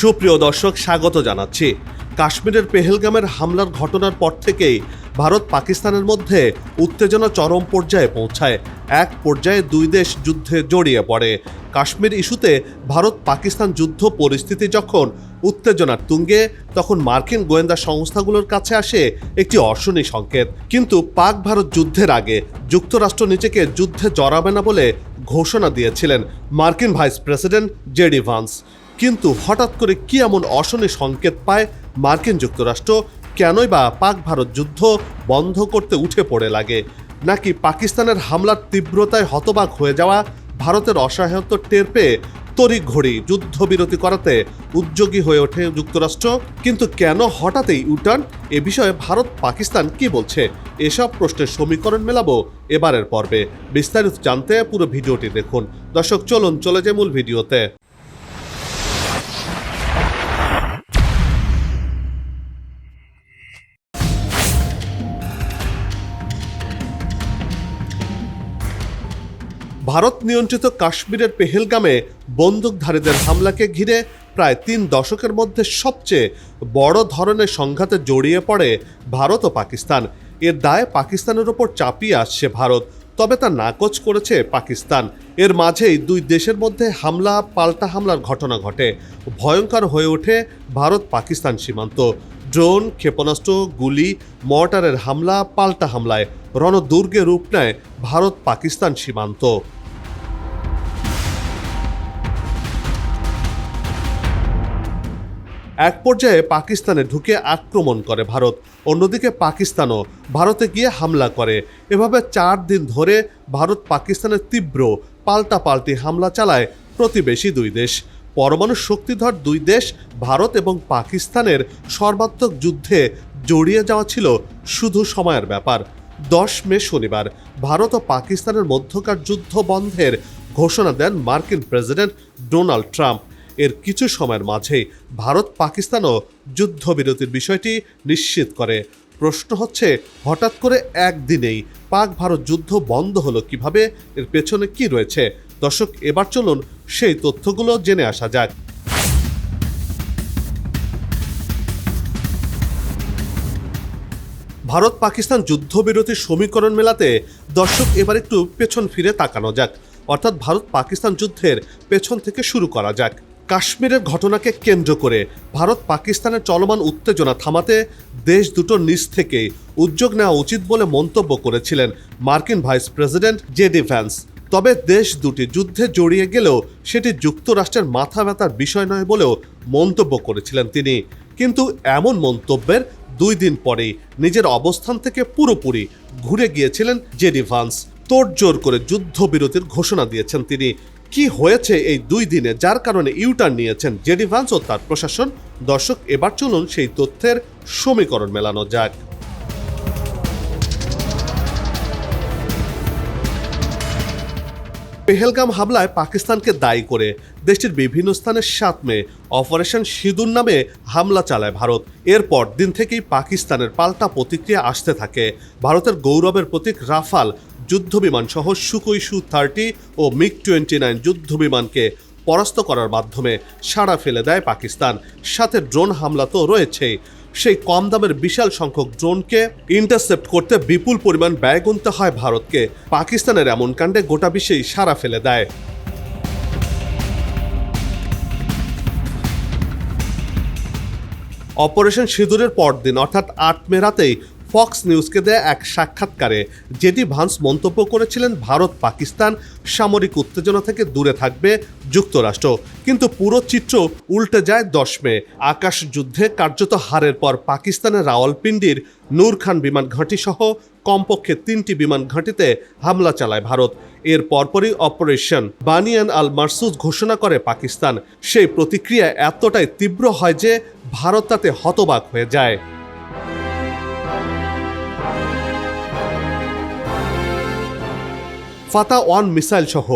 সুপ্রিয় দর্শক, স্বাগত জানাচ্ছি। কাশ্মীরের পেহেলগামের হামলার ঘটনার পর থেকেই ভারত পাকিস্তানের মধ্যে উত্তেজনা চরম পর্যায়ে পৌঁছায়। এক পর্যায়ে দুই দেশ যুদ্ধে জড়িয়ে পড়ে। কাশ্মীর ইস্যুতে ভারত পাকিস্তান যুদ্ধ পরিস্থিতি যখন উত্তেজনার তুঙ্গে, তখন মার্কিন গোয়েন্দা সংস্থাগুলোর কাছে আসে একটি অশনি সংকেত। কিন্তু পাক ভারত যুদ্ধের আগে যুক্তরাষ্ট্র নিজেকে যুদ্ধে জড়াবে না বলে ঘোষণা দিয়েছিলেন মার্কিন ভাইস প্রেসিডেন্ট জেডি ভান্স। কিন্তু হঠাৎ করে কি এমন অশনি সংকেত পায়? মার্কিন যুক্তরাষ্ট্র কেনই বা পাক ভারত যুদ্ধ বন্ধ করতে উঠে পড়ে লাগে? নাকি পাকিস্তানের হামলার তীব্রতায় হতবাক হয়ে যাওয়া ভারতের অসহায়ত্ব টের পেয়ে তড়িঘড়ি যুদ্ধবিরতি করাতে উদ্যোগী হয়ে ওঠে যুক্তরাষ্ট্র? কিন্তু কেন হঠাৎই ইউটার্ন এ বিষয়ে ভারত পাকিস্তান কি বলছে? এসব প্রশ্নের সমীকরণ মেলাবো এবারের পর্বে। বিস্তারিত জানতে পুরো ভিডিওটি দেখুন। দর্শক, চলুন, চলে যায় মূল ভিডিওতে। ভারত নিয়ন্ত্রিত কাশ্মীরের পেহেলগামে বন্দুকধারীদের হামলাকে ঘিরে প্রায় তিন দশকের মধ্যে সবচেয়ে বড় ধরনের সংঘাতে জড়িয়ে পড়ে ভারত ও পাকিস্তান। এর দায় পাকিস্তানের ওপর চাপিয়ে আসছে ভারত, তবে তা নাকচ করেছে পাকিস্তান। এর মাঝেই দুই দেশের মধ্যে হামলা, পাল্টা হামলার ঘটনা ঘটে। ভয়ঙ্কর হয়ে ওঠে ভারত পাকিস্তান সীমান্ত। ড্রোন, ক্ষেপণাস্ত্র, গুলি, মর্টারের হামলা, পাল্টা হামলায় রণদুর্গে রূপ নেয় ভারত পাকিস্তান সীমান্ত। এক পর্যায়ে পাকিস্তানে ঢুকে আক্রমণ করে ভারত। অন্যদিকে পাকিস্তানও ভারতে গিয়ে হামলা করে। এভাবে চার দিন ধরে ভারত পাকিস্তানের তীব্র পাল্টাপাল্টি হামলা চালায় প্রতিবেশী দুই দেশ। পরমাণু শক্তিধর দুই দেশ, ভারত এবং পাকিস্তানের সর্বাত্মক যুদ্ধে জড়িয়ে যাওয়া ছিল শুধু সময়ের ব্যাপার। দশ মে শনিবার ভারত ও পাকিস্তানের মধ্যকার যুদ্ধ বন্ধের ঘোষণা দেন মার্কিন প্রেসিডেন্ট ডোনাল্ড ট্রাম্প। এর কিছু সময়ের মাঝেই ভারত পাকিস্তানও যুদ্ধবিরতির বিষয়টি নিশ্চিত করে। প্রশ্ন হচ্ছে, হঠাৎ করে একদিনেই পাক ভারত যুদ্ধ বন্ধ হলো কীভাবে? এর পেছনে কি রয়েছে? দর্শক, এবার চলুন সেই তথ্যগুলো জেনে আসা যাক। ভারত পাকিস্তান যুদ্ধবিরতির সমীকরণ মেলাতে দর্শক এবার একটু পেছন ফিরে তাকানো যাক। অর্থাৎ ভারত পাকিস্তান যুদ্ধের পেছন থেকে শুরু করা যাক। কাশ্মীরের ঘটনাকে কেন্দ্র করে ভারত পাকিস্তানের চলমান উত্তেজনা থামাতে দেশ দুটো নিজ থেকেই উদ্যোগ নেওয়া উচিত বলে মন্তব্য করেছিলেন মার্কিন ভাইস প্রেসিডেন্ট জেডি ভ্যান্স। তবে দেশ দুটি যুদ্ধে জড়িয়ে গেলেও সেটি যুক্তরাষ্ট্রের মাথা ব্যথার বিষয় নয় বলেও মন্তব্য করেছিলেন তিনি। কিন্তু এমন মন্তব্যের দুই দিন পরেই নিজের অবস্থান থেকে পুরোপুরি ঘুরে গিয়েছিলেন জেডি ভান্স তোড়জোড় করে যুদ্ধবিরতির ঘোষণা দিয়েছেন তিনি। কি হয়েছে এই দুই দিনে যার কারণে ইউটার্ন নিয়েছেন জেডি ভান্স ও তার প্রশাসন? দর্শক, এবার চলুন সেই তথ্যের সমীকরণ মেলানো যাক। পেহেলগাম হামলায় পাকিস্তানকে দায়ী করে দেশটির বিভিন্ন স্থানে সাত মে অপারেশন সিঁদুর নামে হামলা চালায় ভারত। এরপর দিন থেকেই পাকিস্তানের পাল্টা প্রতিক্রিয়া আসতে থাকে। ভারতের গৌরবের প্রতীক রাফাল যুদ্ধবিমান সহ সুকই সু থার্টি ও মিগ টোয়েন্টি নাইন যুদ্ধবিমানকে পরাস্ত করার মাধ্যমে সাড়া ফেলে দেয় পাকিস্তান। সাথে ড্রোন হামলা তো রয়েছেই। সেই কম দামের বিশাল সংখ্যক ড্রোনকে ইন্টারসেপ্ট করতে বিপুল পরিমাণ ব্যয় গুনতে হয় ভারতকে। পাকিস্তানের এমন কাণ্ডে গোটা বিশ্বেই সাড়া ফেলে দেয়। অপারেশন সিঁদুরের পরদিন, অর্থাৎ আট মে রাতেই ফক্স নিউজকে দেয়া এক সাক্ষাৎকারে, যেটি ভান্স মন্তব্য করেছিলেন ভারত পাকিস্তান সামরিক উত্তেজনা থেকে দূরে থাকবে যুক্তরাষ্ট্র। কিন্তু পুরো চিত্র উল্টে যায় দশ মে। আকাশ যুদ্ধে কার্যত হারের পর পাকিস্তানের রাওয়ালপিন্ডির নূর খান বিমান ঘাঁটি সহ কমপক্ষে তিনটি বিমান ঘাঁটিতে হামলা চালায় ভারত। এর পরপরই অপারেশন বানিয়ান আল মারসুজ ঘোষণা করে পাকিস্তান। সেই প্রতিক্রিয়া এতটাই তীব্র হয় যে ভারত তাতে হতবাক হয়ে যায়। ফাতা ওয়ান মিসাইল সহ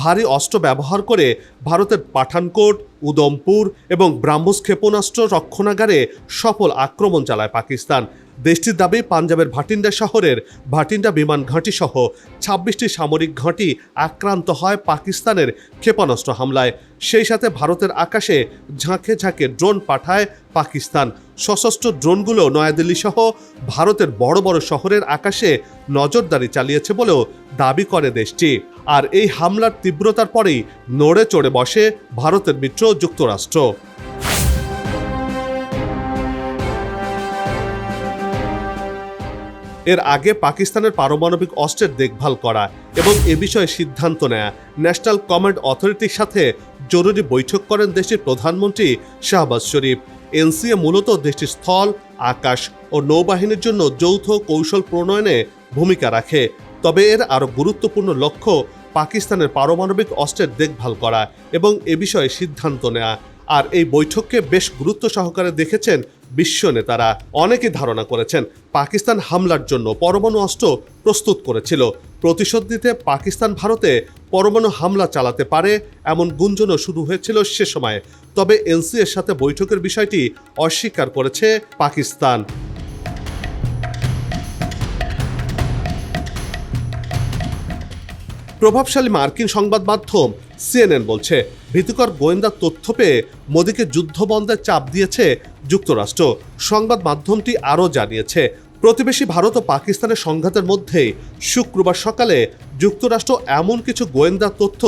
ভারী অস্ত্র ব্যবহার করে ভারতের পাঠানকোট, উদমপুর এবং ব্রাহ্মস ক্ষেপণাস্ত্র রক্ষণাগারে সফল আক্রমণ চালায় পাকিস্তান। দেশটির দাবি, পাঞ্জাবের ভাটিন্ডা শহরের ভাটিন্ডা বিমান ঘাঁটি সহ ছাব্বিশটি সামরিক ঘাঁটি আক্রান্ত হয় পাকিস্তানের ক্ষেপণাস্ত্র হামলায়। সেই সাথে ভারতের আকাশে ঝাঁকে ঝাঁকে ড্রোন পাঠায় পাকিস্তান। সশস্ত্র ড্রোনগুলো নয়াদিল্লি সহ ভারতের বড় বড় শহরের আকাশে নজরদারি চালিয়েছে বলেও দাবি করে দেশটি। আর এই হামলার তীব্রতার পরেই নড়ে চড়ে বসে ভারতের মিত্র যুক্তরাষ্ট্র। এর আগে পাকিস্তানের পারমাণবিক অস্ত্রের দেখভাল করা এবং এ বিষয়ে সিদ্ধান্ত নেয়া। ন্যাশনাল কমান্ড অথরিটির সাথে জরুরি বৈঠক করেন দেশটির প্রধানমন্ত্রী শাহবাজ শরীফ। এনসিএ মূলত দেশটির স্থল, আকাশ ও নৌবাহিনীর জন্য যৌথ কৌশল প্রণয়নে ভূমিকা রাখে। তবে এর আরও গুরুত্বপূর্ণ লক্ষ্য পাকিস্তানের পারমাণবিক অস্ত্রের দেখভাল করা এবং এ বিষয়ে সিদ্ধান্ত নেওয়া আর এই বৈঠককে বেশ গুরুত্ব সহকারে দেখেছেন বিশ্ব নেতারা অনেকে ধারণা করেছেন পাকিস্তান হামলার জন্য পরমাণু অস্ত্র প্রস্তুত করেছিল। প্রতিশোধ দিতে পাকিস্তান ভারতে পরমাণু হামলা চালাতে পারে এমন গুঞ্জনও শুরু হয়েছিল সে সময়। তবে এনসি এর সাথে বৈঠকের বিষয়টি অস্বীকার করেছে পাকিস্তান। প্রভাবশালী মার্কিন সংবাদ মাধ্যম সিএনএন বলছে, ভীতিকর গোয়েন্দা তথ্য পেয়ে মোদীকে যুদ্ধ বন্ধের চাপ দিয়েছে যুক্তরাষ্ট্র। সংবাদ মাধ্যমটি আরও জানিয়েছে, প্রতিবেশী ভারত ও পাকিস্তানের সংঘাতের মধ্যেই শুক্রবার সকালে যুক্তরাষ্ট্র এমন কিছু গোয়েন্দা তথ্য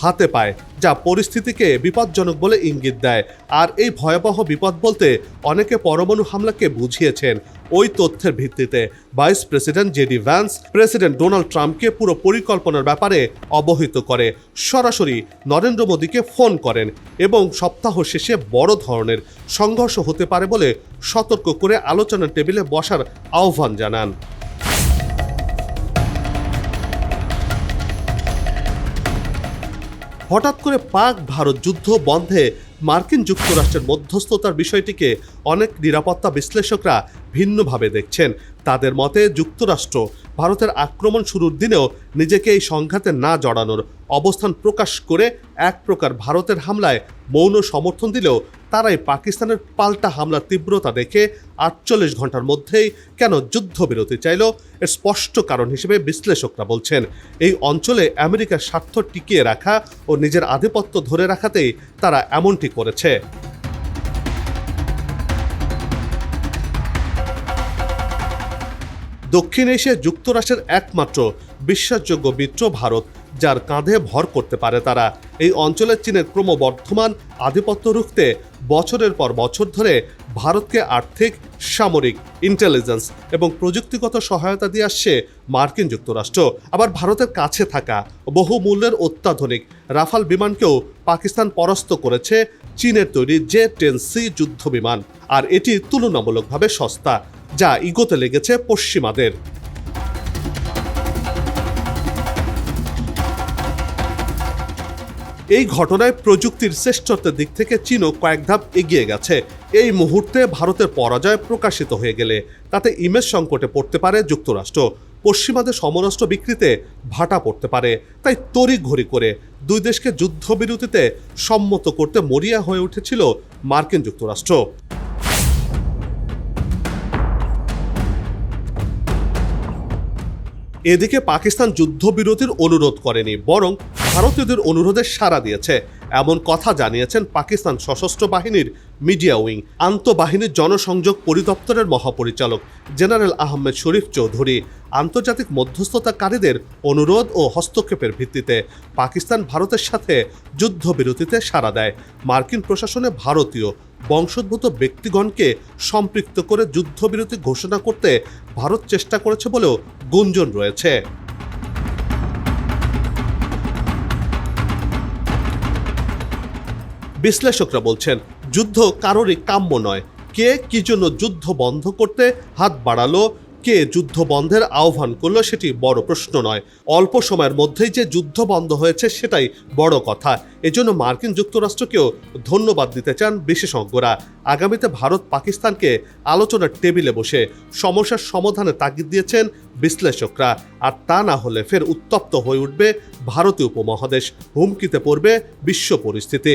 হাতে পায়, যা পরিস্থিতিকে বিপজ্জনক বলে ইঙ্গিত দেয়। আর এই ভয়াবহ বিপদ বলতে অনেকে পরমাণু হামলাকে বুঝিয়েছেন ওই তথ্যের ভিত্তিতে vice president JD Vance president Donald ট্রাম্পকে পুরো পরিকল্পনার ব্যাপারে অবহিত করে। সরাসরি নরেন্দ্র মোদীকে ফোন করেন এবং সপ্তাহ শেষে বড় ধরনের সংঘর্ষ হতে পারে বলে সতর্ক করে আলোচনার টেবিলে বসার আহ্বান জানান। হঠাৎ করে পাক ভারত যুদ্ধ বন্ধে মার্কিন যুক্তরাষ্ট্রের মধ্যস্থতার বিষয়টিকে অনেক নিরাপত্তা বিশ্লেষকরা ভিন্নভাবে দেখছেন। তাদের মতে যুক্তরাষ্ট্র ভারতের আক্রমণ শুরুর দিনেও নিজেকে এই সংঘাতে না জড়ানোর অবস্থান প্রকাশ করে এক প্রকার ভারতের হামলায় মৌন সমর্থন দিলেও তারাই পাকিস্তানের পাল্টা হামলার তীব্রতা দেখে আটচল্লিশ ঘণ্টার মধ্যেই কেন যুদ্ধবিরতি চাইল এর স্পষ্ট কারণ হিসেবে বিশ্লেষকরা বলছেন, এই অঞ্চলে আমেরিকার স্বার্থ টিকিয়ে রাখা ও নিজের আধিপত্য ধরে রাখাতেই তারা এমনটি করেছে। দক্ষিণ এশিয়া যুক্তরাষ্ট্রের একমাত্র বিশ্বাসযোগ্য মিত্র ভারত, যার কাঁধে ভর করতে পারে তারা। এই অঞ্চলের চীনের ক্রমবর্ধমান আধিপত্য রুখতে বছরের পর বছর ধরে ভারতকে আর্থিক, সামরিক ইন্টেলিজেন্স এবং প্রযুক্তিগত সহায়তা দিয়ে আসছে মার্কিন যুক্তরাষ্ট্র। আবার ভারতের কাছে থাকা বহু মূল্যের অত্যাধুনিক রাফাল বিমানকেও পাকিস্তান পরাস্ত করেছে চীনের তৈরি জে টেন সি যুদ্ধ বিমান আর এটি তুলনামূলকভাবে সস্তা। যা ইগোতে লেগেছে পশ্চিমাদের। এই ঘটনায় প্রযুক্তির শ্রেষ্ঠত্বের দিক থেকে চীনও কয়েক ধাপ এগিয়ে গেছে। এই মুহূর্তে ভারতের পরাজয় প্রকাশিত হয়ে গেলে তাতে ইমেজ সংকটে পড়তে পারে যুক্তরাষ্ট্র। পশ্চিমাদের সমরাষ্ট্র বিক্রিতে ভাটা পড়তে পারে, তাই তড়িঘড়ি করে দুই দেশকে যুদ্ধবিরতিতে সম্মত করতে মরিয়া হয়ে উঠেছিল মার্কিন যুক্তরাষ্ট্র। এদিকে পাকিস্তান যুদ্ধবিরতির অনুরোধ করেনি, বরং ভারতীয়দের অনুরোধে সাড়া দিয়েছে। এমন কথা জানিয়েছেন পাকিস্তান সশস্ত্র বাহিনীর মিডিয়া উইং, আন্তঃবাহিনীর জনসংযোগ পরিদপ্তরের মহাপরিচালক জেনারেল আহমেদ শরীফ চৌধুরী। আন্তর্জাতিক মধ্যস্থতাকারীদের অনুরোধ ও হস্তক্ষেপের ভিত্তিতে পাকিস্তান ভারতের সাথে যুদ্ধবিরতিতে সাড়া দেয়। মার্কিন প্রশাসনে ভারতীয় বংশোদ্ভূত ব্যক্তিগণকে সম্পৃক্ত করে যুদ্ধবিরতি ঘোষণা করতে ভারত চেষ্টা করেছে বলেও গুঞ্জন রয়েছে। বিশ্লেষকরা বলছেন, যুদ্ধ কারোরই কাম্য নয়। কে কি জন্য যুদ্ধ বন্ধ করতে হাত বাড়ালো কে যুদ্ধ বন্ধের আহ্বান করল সেটি বড় প্রশ্ন নয়। অল্প সময়ের মধ্যেই যে যুদ্ধ বন্ধ হয়েছে সেটাই বড় কথা। এজন্য মার্কিন যুক্তরাষ্ট্রকেও ধন্যবাদ দিতে চান বিশেষজ্ঞরা। আগামীতে ভারত পাকিস্তানকে আলোচনার টেবিলে বসে সমস্যার সমাধানে তাগিদ দিয়েছেন বিশ্লেষকরা। আর তা না হলে ফের উত্তপ্ত হয়ে উঠবে ভারতীয় উপমহাদেশ। হুমকিতে পড়বে বিশ্ব পরিস্থিতি।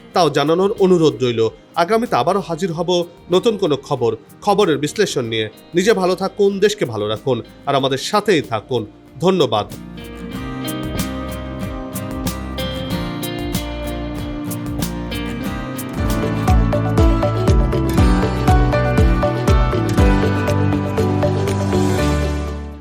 তাও জানানোর অনুরোধ রইল। আগামীতে আবারও হাজির হব নতুন কোনো খবর, খবরের বিশ্লেষণ নিয়ে। নিজে ভালো থাকুন, দেশকে ভালো রাখুন, আর আমাদের সাথেই থাকুন। ধন্যবাদ।